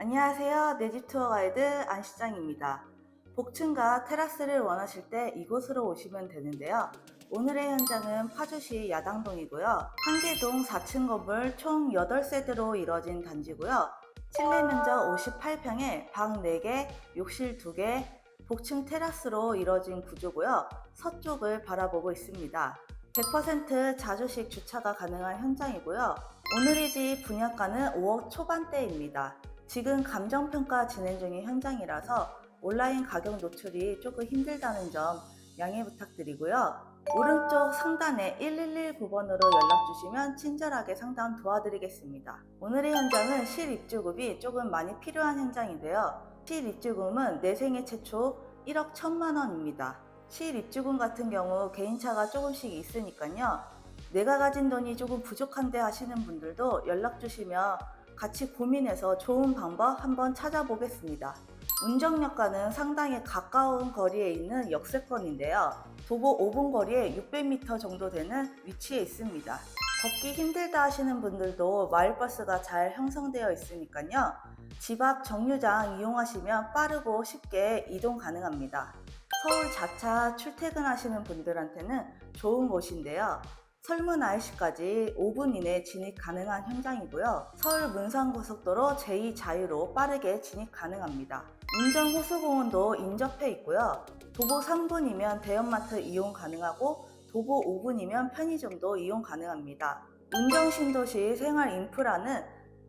안녕하세요. 내 집 투어 가이드 안시장입니다. 복층과 테라스를 원하실 때 이곳으로 오시면 되는데요. 오늘의 현장은 파주시 야당동이고요. 한계동 4층 건물 총 8세대로 이뤄진 단지고요. 실내 면적 58평에 방 4개, 욕실 2개, 복층 테라스로 이뤄진 구조고요. 서쪽을 바라보고 있습니다. 100% 자주식 주차가 가능한 현장이고요. 오늘의 집 분양가는 5억 초반대입니다. 지금 감정평가 진행 중인 현장이라서 온라인 가격 노출이 조금 힘들다는 점 양해 부탁드리고요. 오른쪽 상단에 1119번으로 연락 주시면 친절하게 상담 도와드리겠습니다. 오늘의 현장은 실입주금이 조금 많이 필요한 현장인데요. 실입주금은 내 생애 최초 1억 1천만 원입니다. 실입주금 같은 경우 개인차가 조금씩 있으니까요. 내가 가진 돈이 조금 부족한데 하시는 분들도 연락 주시면 같이 고민해서 좋은 방법 한번 찾아보겠습니다. 운정역과는 상당히 가까운 거리에 있는 역세권인데요. 도보 5분 거리에 600m 정도 되는 위치에 있습니다. 걷기 힘들다 하시는 분들도 마을버스가 잘 형성되어 있으니까요. 집 앞 정류장 이용하시면 빠르고 쉽게 이동 가능합니다. 서울 자차 출퇴근하시는 분들한테는 좋은 곳인데요. 설문 IC까지 5분 이내 진입 가능한 현장이고요. 서울 문산고속도로 제2자유로 빠르게 진입 가능합니다. 운전 호수공원도 인접해 있고요. 도보 3분이면 대형마트 이용 가능하고 도보 5분이면 편의점도 이용 가능합니다. 운정신도시 생활 인프라는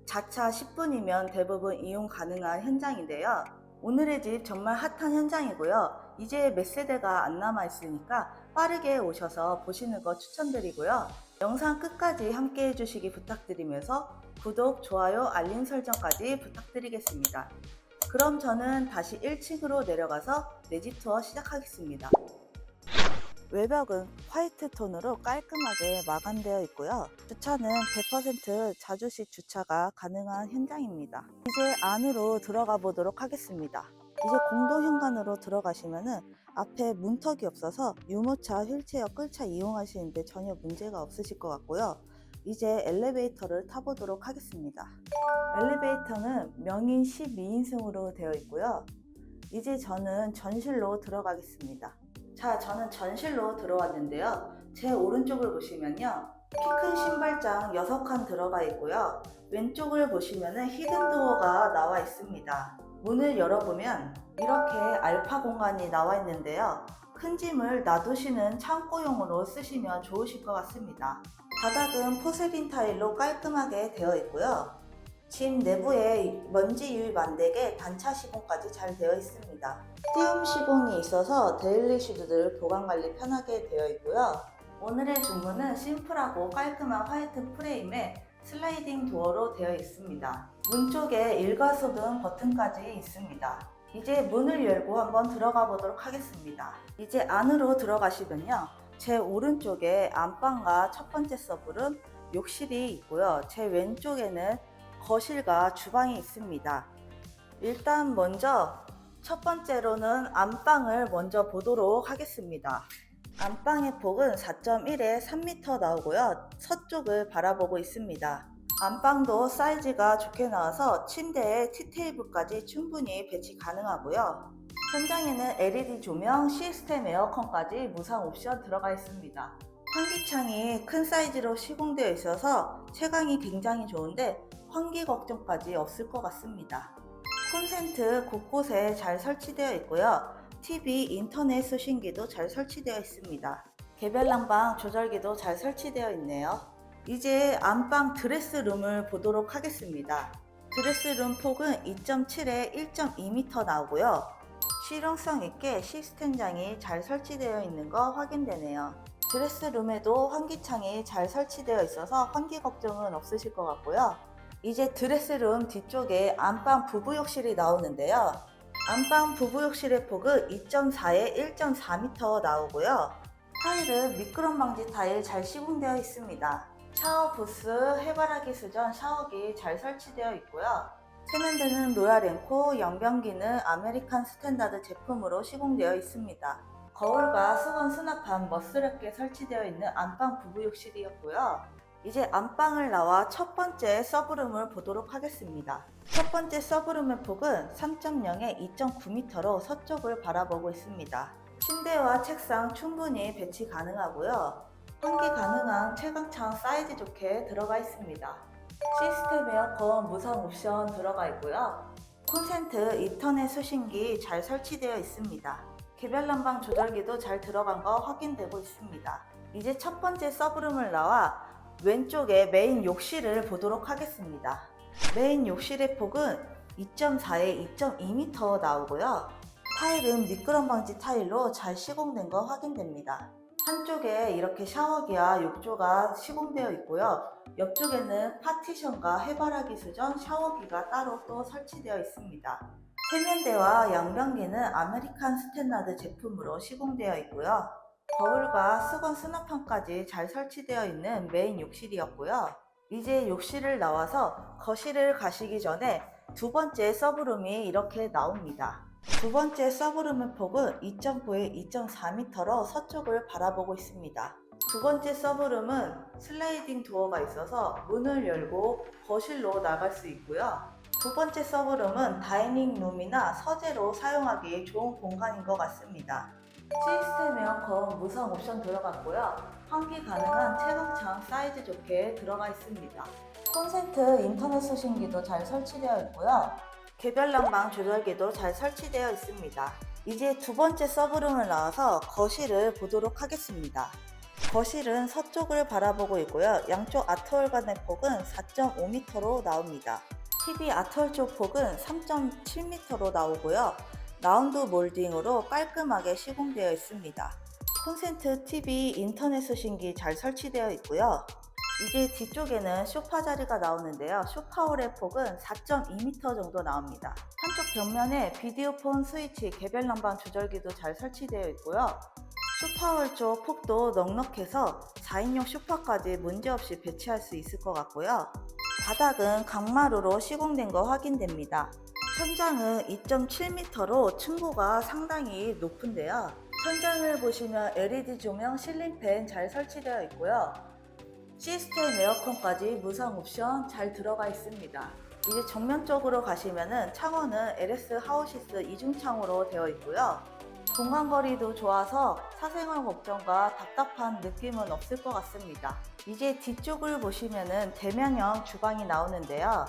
자차 10분이면 대부분 이용 가능한 현장인데요. 오늘의 집 정말 핫한 현장이고요. 이제 몇 세대가 안 남아 있으니까 빠르게 오셔서 보시는 거 추천드리고요. 영상 끝까지 함께 해주시기 부탁드리면서 구독, 좋아요, 알림 설정까지 부탁드리겠습니다. 그럼 저는 다시 1층으로 내려가서 내 집 투어 시작하겠습니다. 외벽은 화이트 톤으로 깔끔하게 마감되어 있고요. 주차는 100% 자주식 주차가 가능한 현장입니다. 이제 안으로 들어가 보도록 하겠습니다. 이제 공동 현관으로 들어가시면은 앞에 문턱이 없어서 유모차, 휠체어, 끌차 이용하시는데 전혀 문제가 없으실 것 같고요. 이제 엘리베이터를 타보도록 하겠습니다. 엘리베이터는 명인 12인승으로 되어 있고요. 이제 저는 전실로 들어가겠습니다. 자, 저는 전실로 들어왔는데요. 제 오른쪽을 보시면요. 키 큰 신발장 6칸 들어가 있고요. 왼쪽을 보시면은 히든도어가 나와 있습니다. 문을 열어보면 이렇게 알파 공간이 나와 있는데요. 큰 짐을 놔두시는 창고용으로 쓰시면 좋으실 것 같습니다. 바닥은 포세린 타일로 깔끔하게 되어 있고요. 짐 내부에 먼지 유입 안 되게 단차 시공까지 잘 되어 있습니다. 띄움 시공이 있어서 데일리 슈즈들 보관 관리 편하게 되어 있고요. 오늘의 주문은 심플하고 깔끔한 화이트 프레임에 슬라이딩 도어로 되어 있습니다. 문 쪽에 일과소등 버튼까지 있습니다. 이제 문을 열고 한번 들어가 보도록 하겠습니다. 이제 안으로 들어가시면요. 제 오른쪽에 안방과 첫 번째 서블은 욕실이 있고요. 제 왼쪽에는 거실과 주방이 있습니다. 일단 먼저 첫 번째로는 안방을 먼저 보도록 하겠습니다. 안방의 폭은 4.1에 3m 나오고요. 서쪽을 바라보고 있습니다. 안방도 사이즈가 좋게 나와서 침대에 티테이블까지 충분히 배치 가능하고요. 현장에는 LED 조명, 시스템 에어컨까지 무상 옵션 들어가 있습니다. 환기창이 큰 사이즈로 시공되어 있어서 채광이 굉장히 좋은데 환기 걱정까지 없을 것 같습니다. 콘센트 곳곳에 잘 설치되어 있고요. TV, 인터넷 수신기도 잘 설치되어 있습니다. 개별 난방 조절기도 잘 설치되어 있네요. 이제 안방 드레스룸을 보도록 하겠습니다. 드레스룸 폭은 2.7에 1.2m 나오고요. 실용성 있게 시스템장이 잘 설치되어 있는 거 확인되네요. 드레스룸에도 환기창이 잘 설치되어 있어서 환기 걱정은 없으실 것 같고요. 이제 드레스룸 뒤쪽에 안방 부부욕실이 나오는데요. 안방 부부욕실의 폭은 2.4에 1.4m 나오고요. 타일은 미끄럼 방지 타일 잘 시공되어 있습니다. 샤워 부스, 해바라기 수전, 샤워기 잘 설치되어 있고요. 세면대는 로얄 앤코, 연변기는 아메리칸 스탠다드 제품으로 시공되어 있습니다. 거울과 수건 수납함 멋스럽게 설치되어 있는 안방 부부욕실이었고요. 이제 안방을 나와 첫 번째 서브룸을 보도록 하겠습니다. 첫 번째 서브룸의 폭은 3.0에 2.9m로 서쪽을 바라보고 있습니다. 침대와 책상 충분히 배치 가능하고요. 환기 가능한 채광창 사이즈 좋게 들어가 있습니다. 시스템 에어컨 무상 옵션 들어가 있고요. 콘센트 인터넷 수신기 잘 설치되어 있습니다. 개별 난방 조절기도 잘 들어간 거 확인되고 있습니다. 이제 첫 번째 서브룸을 나와 왼쪽에 메인 욕실을 보도록 하겠습니다. 메인 욕실의 폭은 2.4에 2.2m 나오고요. 타일은 미끄럼 방지 타일로 잘 시공된 거 확인됩니다. 한쪽에 이렇게 샤워기와 욕조가 시공되어 있고요. 옆쪽에는 파티션과 해바라기 수전 샤워기가 따로 또 설치되어 있습니다. 세면대와 양변기는 아메리칸 스탠다드 제품으로 시공되어 있고요. 거울과 수건 수납함까지 잘 설치되어 있는 메인 욕실이었고요. 이제 욕실을 나와서 거실을 가시기 전에 두 번째 서브룸이 이렇게 나옵니다. 두 번째 서브룸의 폭은 2.9에 2.4m로 서쪽을 바라보고 있습니다. 두 번째 서브룸은 슬라이딩 도어가 있어서 문을 열고 거실로 나갈 수 있고요. 두 번째 서브룸은 다이닝 룸이나 서재로 사용하기 좋은 공간인 것 같습니다. 시스템 에어컨 무상 옵션 들어갔고요. 환기 가능한 채광창 사이즈 좋게 들어가 있습니다. 콘센트 인터넷 수신기도 잘 설치되어 있고요. 개별 난방 조절기도 잘 설치되어 있습니다. 이제 두 번째 서브룸을 나와서 거실을 보도록 하겠습니다. 거실은 서쪽을 바라보고 있고요. 양쪽 아트월 간의 폭은 4.5m로 나옵니다. TV 아트월 쪽 폭은 3.7m로 나오고요. 라운드 몰딩으로 깔끔하게 시공되어 있습니다. 콘센트 TV 인터넷 수신기 잘 설치되어 있고요. 이제 뒤쪽에는 소파 자리가 나오는데요. 소파홀의 폭은 4.2m 정도 나옵니다. 한쪽 벽면에 비디오폰 스위치 개별 난방 조절기도 잘 설치되어 있고요. 소파홀 쪽 폭도 넉넉해서 4인용 소파까지 문제없이 배치할 수 있을 것 같고요. 바닥은 강마루로 시공된 거 확인됩니다. 천장은 2.7m로 층고가 상당히 높은데요. 천장을 보시면 LED 조명, 실링팬 잘 설치되어 있고요. 시스템 에어컨까지 무상 옵션 잘 들어가 있습니다. 이제 정면 쪽으로 가시면은 창호는 LS 하우시스 이중창호로 되어 있고요. 공간 거리도 좋아서 사생활 걱정과 답답한 느낌은 없을 것 같습니다. 이제 뒤쪽을 보시면은 대면형 주방이 나오는데요.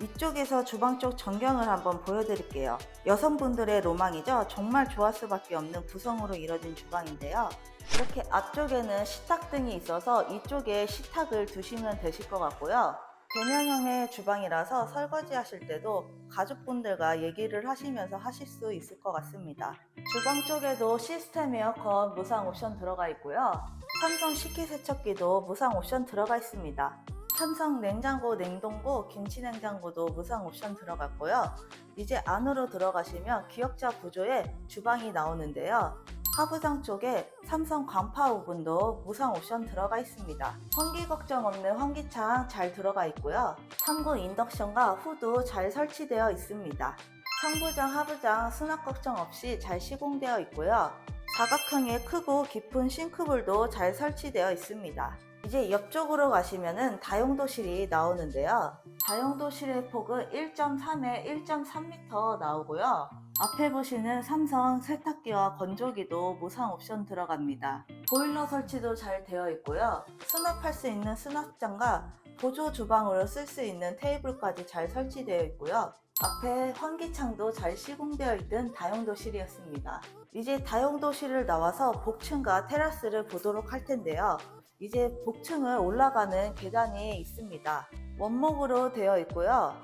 이쪽에서 주방 쪽 전경을 한번 보여드릴게요. 여성분들의 로망이죠. 정말 좋을 수밖에 없는 구성으로 이뤄진 주방인데요. 이렇게 앞쪽에는 식탁 등이 있어서 이쪽에 식탁을 두시면 되실 것 같고요. 대면형의 주방이라서 설거지 하실 때도 가족분들과 얘기를 하시면서 하실 수 있을 것 같습니다. 주방 쪽에도 시스템 에어컨 무상 옵션 들어가 있고요. 삼성 식기세척기도 무상 옵션 들어가 있습니다. 삼성 냉장고, 냉동고, 김치 냉장고도 무상 옵션 들어갔고요. 이제 안으로 들어가시면 기역자 구조의 주방이 나오는데요. 하부장 쪽에 삼성 간파 오븐도 무상 옵션 들어가 있습니다. 환기 걱정 없는 환기창 잘 들어가 있고요. 3구 인덕션과 후도 잘 설치되어 있습니다. 상부장, 하부장 수납 걱정 없이 잘 시공되어 있고요. 사각형의 크고 깊은 싱크볼도 잘 설치되어 있습니다. 이제 옆쪽으로 가시면은 다용도실이 나오는데요. 다용도실의 폭은 1.3에 1.3m 나오고요. 앞에 보시는 삼성 세탁기와 건조기도 무상 옵션 들어갑니다. 보일러 설치도 잘 되어 있고요. 수납할 수 있는 수납장과 보조 주방으로 쓸 수 있는 테이블까지 잘 설치되어 있고요. 앞에 환기창도 잘 시공되어 있던 다용도실이었습니다. 이제 다용도실을 나와서 복층과 테라스를 보도록 할 텐데요. 이제 복층을 올라가는 계단이 있습니다. 원목으로 되어 있고요.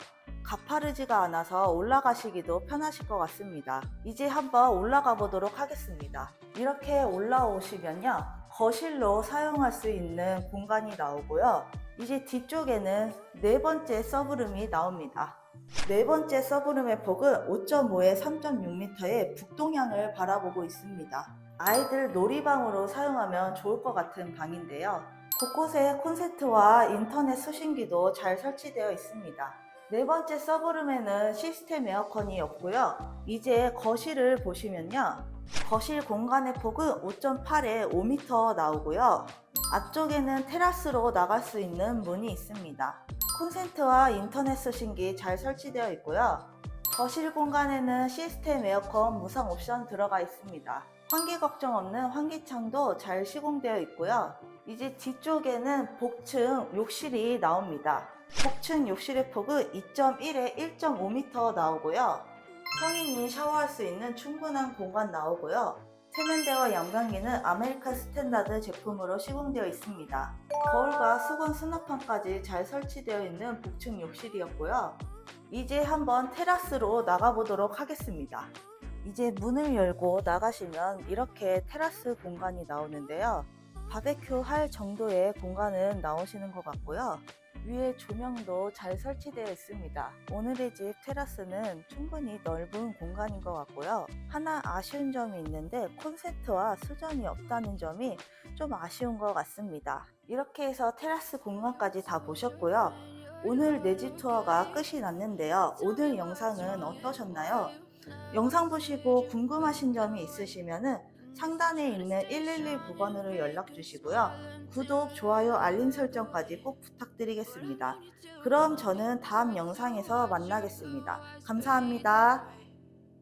가파르지가 않아서 올라가시기도 편하실 것 같습니다. 이제 한번 올라가 보도록 하겠습니다. 이렇게 올라오시면요. 거실로 사용할 수 있는 공간이 나오고요. 이제 뒤쪽에는 네 번째 서브룸이 나옵니다. 네 번째 서브룸의 폭은 5.5에 3.6m의 북동향을 바라보고 있습니다. 아이들 놀이방으로 사용하면 좋을 것 같은 방인데요. 곳곳에 콘센트와 인터넷 수신기도 잘 설치되어 있습니다. 네 번째 서브룸에는 시스템 에어컨이 없고요. 이제 거실을 보시면요. 거실 공간의 폭은 5.8에 5m 나오고요. 앞쪽에는 테라스로 나갈 수 있는 문이 있습니다. 콘센트와 인터넷 수신기 잘 설치되어 있고요. 거실 공간에는 시스템 에어컨 무상 옵션 들어가 있습니다. 환기 걱정 없는 환기창도 잘 시공되어 있고요. 이제 뒤쪽에는 복층 욕실이 나옵니다. 복층 욕실의 폭은 2.1에 1.5m 나오고요. 성인이 샤워할 수 있는 충분한 공간 나오고요. 세면대와 양변기는 아메리칸 스탠다드 제품으로 시공되어 있습니다. 거울과 수건 수납판까지 잘 설치되어 있는 복층 욕실이었고요. 이제 한번 테라스로 나가보도록 하겠습니다. 이제 문을 열고 나가시면 이렇게 테라스 공간이 나오는데요. 바베큐 할 정도의 공간은 나오시는 것 같고요. 위에 조명도 잘 설치되어 있습니다. 오늘의 집 테라스는 충분히 넓은 공간인 것 같고요. 하나 아쉬운 점이 있는데 콘센트와 수전이 없다는 점이 좀 아쉬운 것 같습니다. 이렇게 해서 테라스 공간까지 다 보셨고요. 오늘 내 집 투어가 끝이 났는데요. 오늘 영상은 어떠셨나요? 영상 보시고 궁금하신 점이 있으시면 상단에 있는 111 부번으로 연락 주시고요. 구독, 좋아요, 알림 설정까지 꼭 부탁드리겠습니다. 그럼 저는 다음 영상에서 만나겠습니다. 감사합니다.